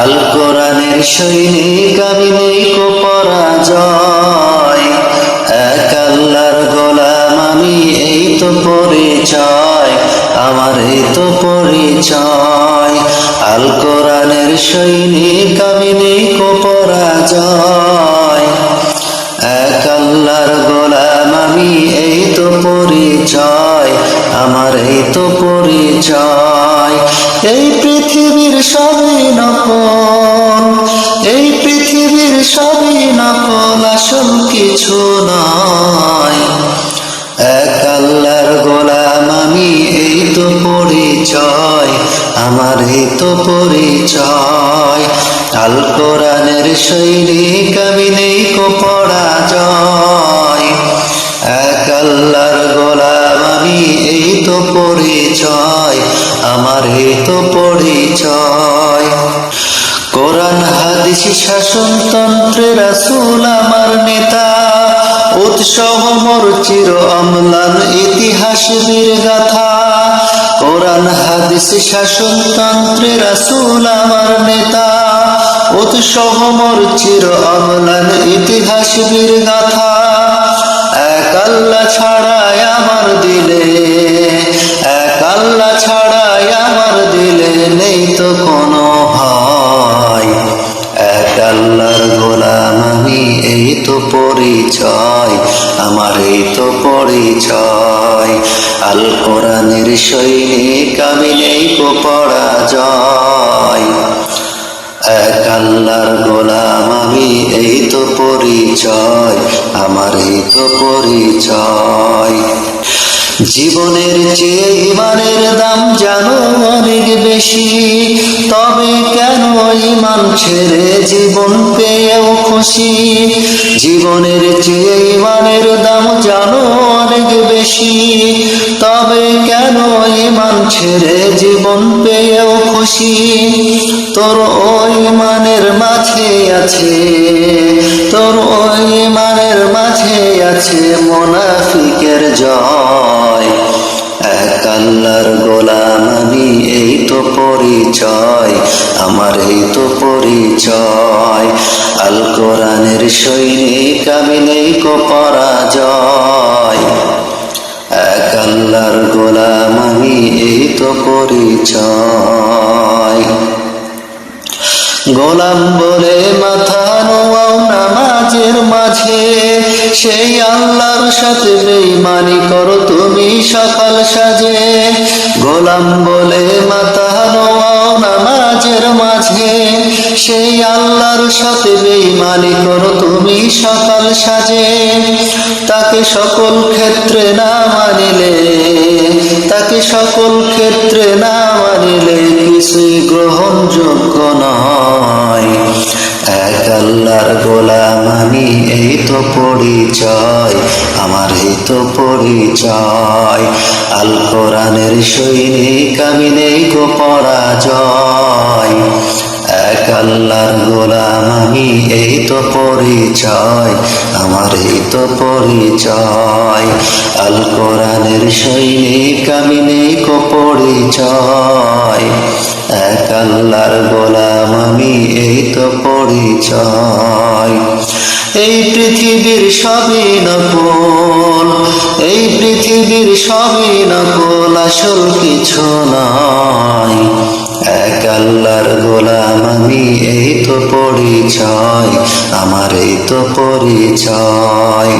আল কোরআনের সৈনিক, আমি নেই কো পরাজয়। এক আল্লাহর গোলাম, আমি এই তো পরিচয়, আমার এই তো পরিচয়। আল কোরআনের সৈনিক, আমি নেই কো পরাজয়। পরিচয় আমার এই তো পরিচয়। এই পৃথিবীর সবই নকল, এই পৃথিবীর সবই নকল, আসল কিছু নয়। এক আল্লাহর গোলাম, আমি এই তো পরিচয় আমার এই তো পরিচয়। আল কোরআনের সৈনিক আমি নেই কো পরাজয়। পরিচয় আমার এই তো পরিচয়। কোরআন, হাদিস শাসনতন্ত্রের রাসূল আমার নেতা। উৎসব মোর চির অম্লান ইতিহাস বীর গাথা কোরআন, হাদিস শাসনতন্ত্রের রাসূল আমার নেতা। উৎসব মোর চির অম্লান ইতিহাস বীর গাথা এক আল্লাহ ছাড়াই আমার দিলে। তো পরিচয় আমার এই তো পরিচয়। আল কোরআনের সৈনিক, আমি নেই পরাজয়। এক আল্লাহর গোলাম, আমি এই তো পরিচয় আমার এই তো পরিচয়। জীবনের চেয়ে ইমানের দাম জানো অনেক বেশি, তবে ইমান ছেড়ে জীবন পেয়েও খুশি। জীবনের চেয়ে ইমানের দাম জানো অনেক বেশি। তবে কেন ইমান ছেড়ে জীবন পেয়েও খুশি? তোর ওই মানের মাঝে আছে, তোর ওই মানের মাঝে আছে মোনাফিকের জয়। এক আল্লাহর গোলাম পরিচয়, আমার এই তো পরিচয়। আল কোরআনের সৈনিক, আমি নেই কো পরাজয়। এক আল্লাহর গোলাম, আমি এই তো পরিচয়। গোলাম বলে মাথা নোয়াও নামাজের মাঝে। সেই আল্লাহর সাথে বেইমানি করো তুমি সকাল সাজে। গোলাম বলে মাথা সেই আল্লাহর সাথে বেইমানি করো, তুমি সকাল সাজে। তাকে সকল ক্ষেত্রে না মানিলে, তাকে সকল ক্ষেত্রে না মানিলে কিছুই গ্রহণযোগ্য নয়। এক আল্লাহর গোলাম, আমি এই তো পরিচয়, আমার এই তো পরিচয়। আল কোরআনের সৈনিক, আমি নেই গো পরাজয়। পরিচয় আমার এই তো পরিচয়। আল কোরআনের সৈনিক, আমি নেই কো পরিচয়। এক আল্লাহর গোলাম, আমি এই তো পরিচয়। এই পৃথিবীর সবই নকল, এই পৃথিবীর সবই নকল, আসল কিছু নয় এক আল্লাহর গোলাম আমি এই তো পরিচয় আমার এই তো পরিচয়।